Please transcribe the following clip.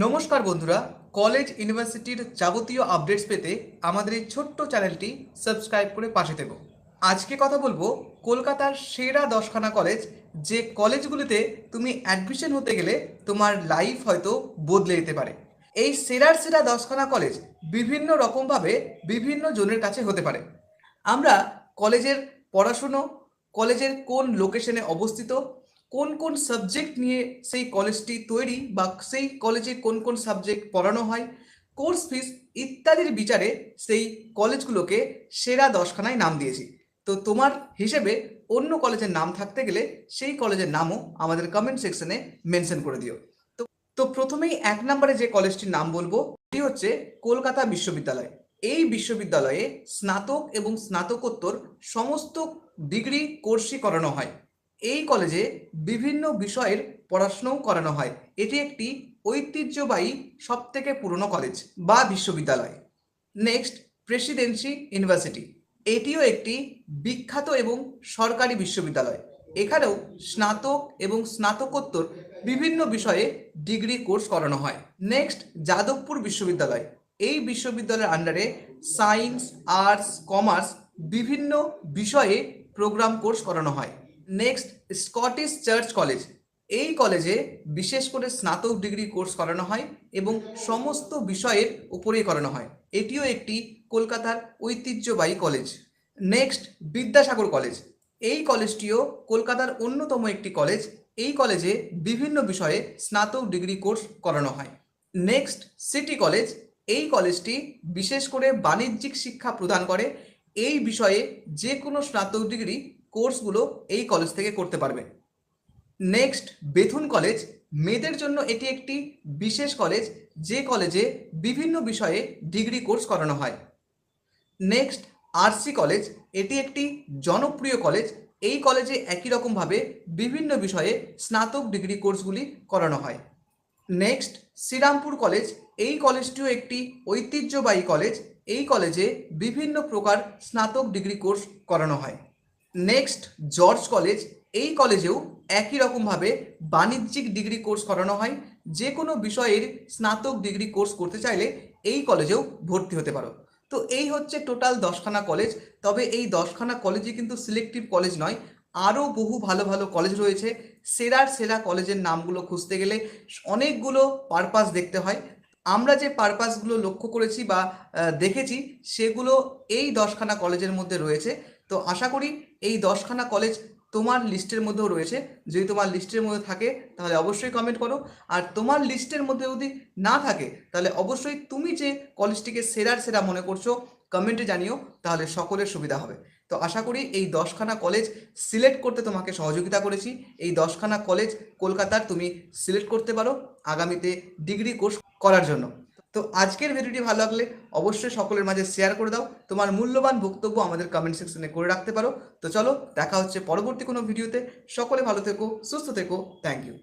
নমস্কার বন্ধুরা, কলেজ ইউনিভার্সিটির যাবতীয় আপডেটস পেতে আমাদের এই ছোট্ট চ্যানেলটি সাবস্ক্রাইব করে পাশে থেকো। আজকে কথা বলব কলকাতার সেরা দশখানা কলেজ, যে কলেজগুলিতে তুমি অ্যাডমিশন হতে গেলে তোমার লাইফ হয়তো বদলে যেতে পারে। এই সেরার সেরা দশখানা কলেজ বিভিন্ন রকমভাবে বিভিন্ন জনের কাছে হতে পারে। আমরা কলেজের পড়াশুনো, কলেজের কোন লোকেশনে অবস্থিত কোন কোন সাবজেক্ট নিয়ে সেই কলেজটি তৈরি বা সেই কলেজে কোন কোন সাবজেক্ট পড়ানো হয় কোর্স ফিস ইত্যাদির বিচারে সেই কলেজগুলোকে সেরা দশখানায় নাম দিয়েছি। তো তোমার হিসেবে অন্য কলেজের নাম থাকতে গেলে সেই কলেজের নামও আমাদের কমেন্ট সেকশনে মেনশন করে দিও। তো তো প্রথমেই এক নম্বরে যে কলেজটির নাম বলব এটি হচ্ছে কলকাতা বিশ্ববিদ্যালয়। এই বিশ্ববিদ্যালয়ে স্নাতক এবং স্নাতকোত্তর সমস্ত ডিগ্রি কোর্সই করানো হয়। এই কলেজে বিভিন্ন বিষয়ের পড়াশোনাও করানো হয়। এটি একটি ঐতিহ্যবাহী সবথেকে পুরনো কলেজ বা বিশ্ববিদ্যালয়। নেক্সট প্রেসিডেন্সি ইউনিভার্সিটি এটিও একটি বিখ্যাত এবং সরকারি বিশ্ববিদ্যালয়। এখানেও স্নাতক এবং স্নাতকোত্তর বিভিন্ন বিষয়ে ডিগ্রি কোর্স করানো হয়। নেক্সট যাদবপুর বিশ্ববিদ্যালয়। এই বিশ্ববিদ্যালয়ের আন্ডারে সায়েন্স আর্টস কমার্স বিভিন্ন বিষয়ে প্রোগ্রাম কোর্স করানো হয়। নেক্সট স্কটিশ চার্চ কলেজ এই কলেজে বিশেষ করে স্নাতক ডিগ্রি কোর্স করানো হয় এবং সমস্ত বিষয়ের উপরেই করানো হয়। এটিও একটি কলকাতার ঐতিহ্যবাহী কলেজ নেক্সট বিদ্যাসাগর কলেজ এই কলেজটিও কলকাতার অন্যতম একটি কলেজ এই কলেজে বিভিন্ন বিষয়ে স্নাতক ডিগ্রি কোর্স করানো হয়। নেক্সট সিটি কলেজ এই কলেজটি বিশেষ করে বাণিজ্যিক শিক্ষা প্রদান করে। এই বিষয়ে যে কোনো স্নাতক ডিগ্রি কোর্সগুলো এই কলেজ থেকে করতে পারবে। নেক্সট বেথুন কলেজ মেয়েদের জন্য এটি একটি বিশেষ কলেজ যে কলেজে বিভিন্ন বিষয়ে ডিগ্রি কোর্স করানো হয়। নেক্সট আরসি কলেজ এটি একটি জনপ্রিয় কলেজ এই কলেজে একই রকমভাবে বিভিন্ন বিষয়ে স্নাতক ডিগ্রি কোর্সগুলি করানো হয়। নেক্সট শ্রীরামপুর কলেজ এই কলেজটিও একটি ঐতিহ্যবাহী কলেজ এই কলেজে বিভিন্ন প্রকার স্নাতক ডিগ্রি কোর্স করানো হয়। নেক্সট জর্জ কলেজ এই কলেজেও একই রকমভাবে বাণিজ্যিক ডিগ্রি কোর্স করানো হয়। যে কোনো বিষয়ের স্নাতক ডিগ্রি কোর্স করতে চাইলে এই কলেজেও ভর্তি হতে পারো। তো এই হচ্ছে টোটাল দশখানা কলেজ তবে এই দশখানা কলেজই কিন্তু সিলেক্টিভ কলেজ নয়, আরও বহু ভালো ভালো কলেজ রয়েছে। সেরার সেরা কলেজের নামগুলো খুঁজতে গেলে অনেকগুলো পারপাস দেখতে হয়। আমরা যে পারপাসগুলো লক্ষ্য করেছি বা দেখেছি, সেগুলো এই দশখানা কলেজের মধ্যে রয়েছে। তো আশা করি এই দশখানা কলেজ তোমার লিস্টের মধ্যেও রয়েছে। যদি তোমার লিস্টের মধ্যে থাকে, তাহলে অবশ্যই কমেন্ট করো। আর তোমার লিস্টের মধ্যে যদি না থাকে, তাহলে অবশ্যই তুমি যে কলেজটিকে সেরার সেরা মনে করছ কমেন্টে জানিও, তাহলে সকলের সুবিধা হবে। তো আশা করি এই দশখানা কলেজ সিলেক্ট করতে তোমাকে সহযোগিতা করেছি। এই দশখানা কলেজ কলকাতার তুমি সিলেক্ট করতে পারো আগামীতে ডিগ্রি কোর্স করার জন্য। তো আজকের ভিডিওটি ভালো লাগলে অবশ্যই সকলের মাঝে শেয়ার করে দাও। তোমার মূল্যবান বক্তব্য আমাদের কমেন্ট সেকশনে করে রাখতে পারো। তো চলো, দেখা হচ্ছে পরবর্তী কোনো ভিডিওতে সকলে ভালো থেকো, সুস্থ থেকো। Thank you